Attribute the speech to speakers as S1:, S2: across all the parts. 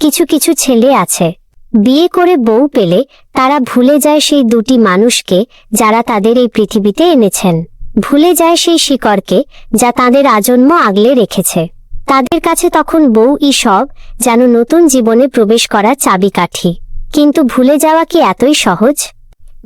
S1: কিছু কিছু ছেলে আছে। বিয়ে করে বউ পেলে তারা ভুলে যায় সেই দুটি মানুষকে যারা তাদের এই পৃথিবীতে এনেছেন। ভুলে যায় সেই শিকড়কে যা তাদের আজন্ম আগলে রেখেছে। তাদের কাছে তখন বউ ই সব যেন নতুন জীবনে প্রবেশ করার চাবিকাঠি। কিন্তু ভুলে যাওয়া কি এতই সহজ?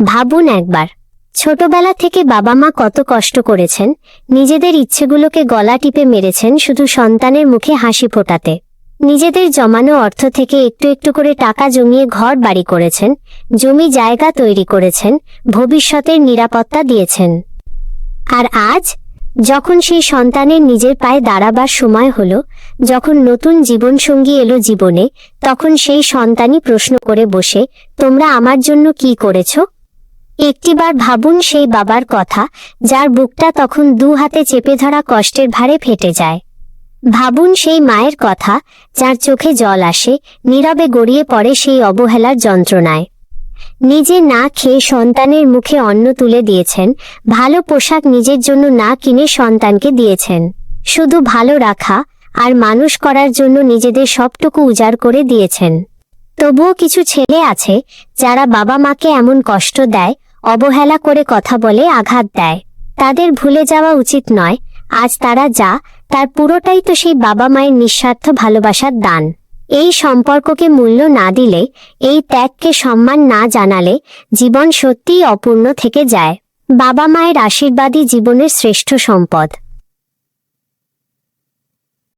S1: ভাবুন একবার। ছোটবেলা থেকে বাবা মা কত কষ্ট করেছেন, নিজেদের ইচ্ছেগুলোকে গলা টিপে মেরেছেন শুধু সন্তানের মুখে হাসি ফোটাতে। নিজেদের জমানো অর্থ থেকে একটু একটু করে টাকা জমিয়ে ঘর বাড়ি করেছেন, জমি জায়গা তৈরি করেছেন, ভবিষ্যতের নিরাপত্তা দিয়েছেন। আর আজ, যখন সেই সন্তানের নিজের পায়ে দাঁড়াবার সময় হলো, যখন নতুন জীবনসঙ্গী এলো জীবনে, তখন সেই সন্তানই প্রশ্ন করে বসে, তোমরা আমার জন্য কি করেছ? একটিবার ভাবুন সেই বাবার কথা, যার বুকটা তখন দু হাতে চেপে ধরা কষ্টের ভারে ফেটে যায়। ভাবুন সেই মায়ের কথা, যার চোখে জল আসে, নীরবে গড়িয়ে পড়ে সেই অবহেলার যন্ত্রণায়। নিজে না খেয়ে সন্তানের মুখে অন্ন তুলে দিয়েছেন, ভালো পোশাক নিজের জন্য না কিনে সন্তানকে দিয়েছেন। শুধু ভালো রাখা, আর মানুষ করার জন্য নিজেদের সবটুকু উজাড় করে দিয়েছেন। তবুও কিছু ছেলে আছে, যারা বাবা মাকে এমন কষ্ট দেয়, অবহেলা করে কথা বলে আঘাত দেয়। তাদের ভুলে যাওয়া উচিত নয়, আজ তারা যা তার পুরোটাই তো সেই বাবা মায়ের নিঃস্বার্থ ভালোবাসার দান। এই সম্পর্ককে মূল্য না দিলে, এই ত্যাগকে সম্মান না জানালে জীবন সত্যিই অপূর্ণ থেকে যায়। বাবা মায়ের আশীর্বাদই জীবনের শ্রেষ্ঠ সম্পদ।